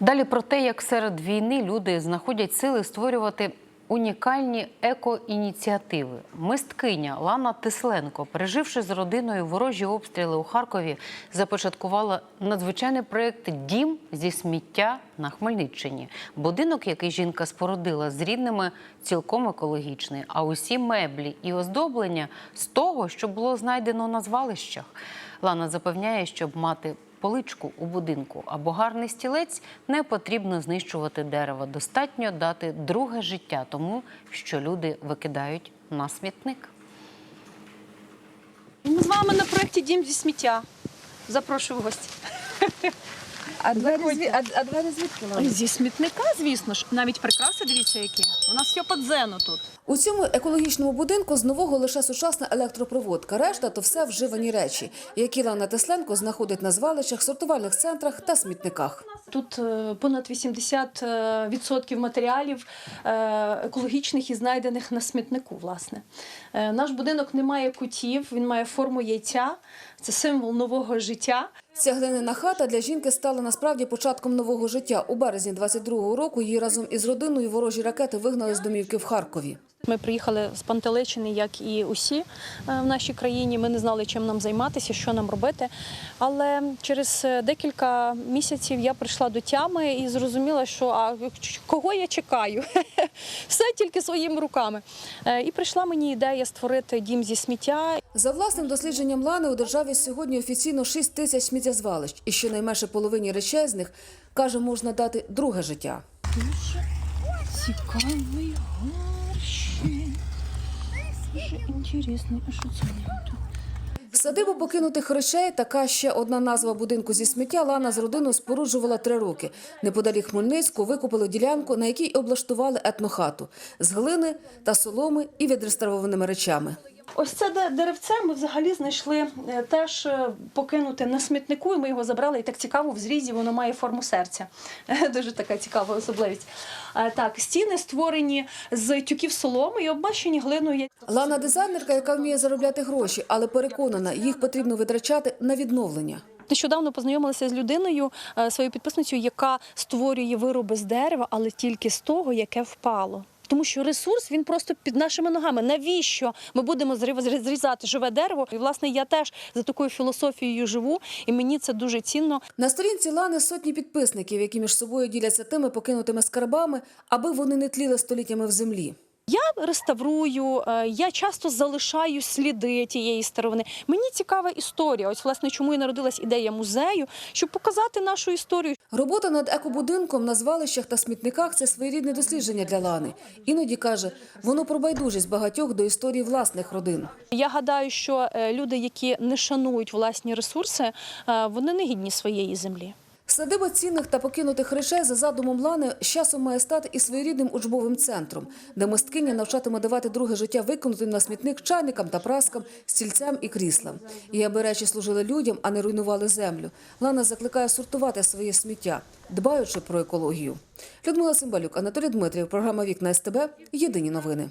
Далі про те, як серед війни люди знаходять сили створювати унікальні еко-ініціативи. Мисткиня Лана Тисленко, переживши з родиною ворожі обстріли у Харкові, започаткувала надзвичайний проєкт Дім зі сміття на Хмельниччині. Будинок, який жінка спорудила з рідними, цілком екологічний. А усі меблі і оздоблення з того, що було знайдено на звалищах. Лана запевняє, щоб мати поличку у будинку або гарний стілець, не потрібно знищувати дерево. Достатньо дати друге життя тому, що люди викидають на смітник. Ми з вами на проєкті Дім зі сміття. Запрошую в гості. А двері, зві... а, а двері звідки Лана? Зі смітника, звісно ж. Навіть прикраси, дивіться, які. У нас все під зену тут. У цьому екологічному будинку з нового лише сучасна електропроводка. Решта то все вживані речі, які Лана Тесленко знаходить на звалищах, сортувальних центрах та смітниках. Тут е, понад 80% відсотків матеріалів е, екологічних і знайдених на смітнику. Власне, Е, наш будинок не має кутів, він має форму яйця. Це символ нового життя. Ця хата для жінки стала насправді початком нового життя. У березні 22-го року її разом із родиною ворожі ракети вигнали з домівки в Харкові. Ми приїхали з Пантеличини, як і усі е, в нашій країні. Ми не знали, чим нам займатися, що нам робити. Але через е, декілька місяців я прийшла до тями і зрозуміла, що а кого я чекаю? Все тільки своїми руками. Е, І прийшла мені ідея створити дім зі сміття. За власним дослідженням Лани у державі сьогодні офіційно 6 тисяч сміттєзвалищ, і щонайменше половині речей з них каже, можна дати друге життя. Цікавий горщик. Дуже інтересний, а що це Садибу покинутих речей така ще одна назва будинку зі сміття Лана з родиною споруджувала три роки. Неподалік Хмельницьку викупили ділянку, на якій облаштували етнохату з глини та соломи і відреставрованими речами. Ось це деревце ми взагалі знайшли е, теж е, покинуте на смітнику, і ми його забрали. І так цікаво, в зрізі воно має форму серця. Дуже така цікава особливість. Е, Так, стіни створені з тюків соломи і обмащені глиною. Лана дизайнерка, яка вміє заробляти гроші, але переконана, їх потрібно витрачати на відновлення. Нещодавно познайомилася з людиною, своєю підписницею, яка створює вироби з дерева, але тільки з того, яке впало. Тому що ресурс він просто під нашими ногами. Навіщо ми будемо зрізати живе дерево? І власне я теж за такою філософією живу, і мені це дуже цінно. На сторінці Лани сотні підписників, які між собою діляться тими покинутими скарбами, аби вони не тліли століттями в землі. Я реставрую, е, я часто залишаю сліди тієї старовини. Мені цікава історія. Ось власне чому і народилась ідея музею, щоб показати нашу історію. Робота над екобудинком на звалищах та смітниках це своєрідне дослідження для Лани. Іноді каже, воно про байдужість багатьох до історії власних родин. Я гадаю, що е, люди, які не шанують власні ресурси, е, вони не гідні своєї землі. Садиба цінних та покинутих речей за задумом Лани з часом має стати і своєрідним учбовим центром, де мисткиня навчатиме давати друге життя викинутим на смітник чайникам та праскам, стільцям і кріслам. І аби речі служили людям, а не руйнували землю. Лана закликає сортувати своє сміття, дбаючи про екологію. Людмила Цимбалюк, Анатолій Дмитрів, програма Вікна СТБ. Єдині новини.